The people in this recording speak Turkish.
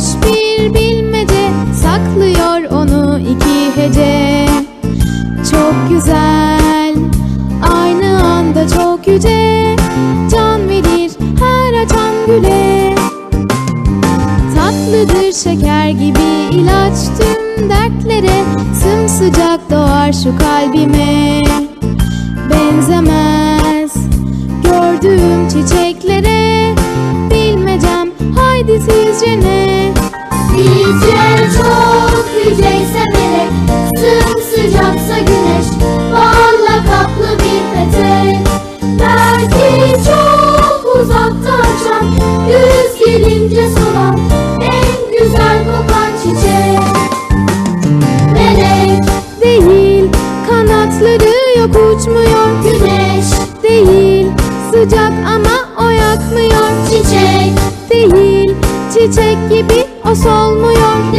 hoş bir bilmece Saklıyor onu iki hece. Çok güzel Aynı anda çok yüce. Can verir her açan güle. Tatlıdır şeker gibi ilaç tüm dertlere. Sımsıcak doğar şu kalbime. Benzemez gördüğüm çiçeklere. Bilmecem haydi sizce ne? Yüceyse melek Sımsıcaksa güneş Balla kaplı bir petek Belki çok uzakta açan Güz gelince solan En güzel kokan çiçek. Melek, Değil kanatları yok uçmuyor. Güneş, Değil sıcak ama o yakmıyor çiçek Değil çiçek gibi o solmuyor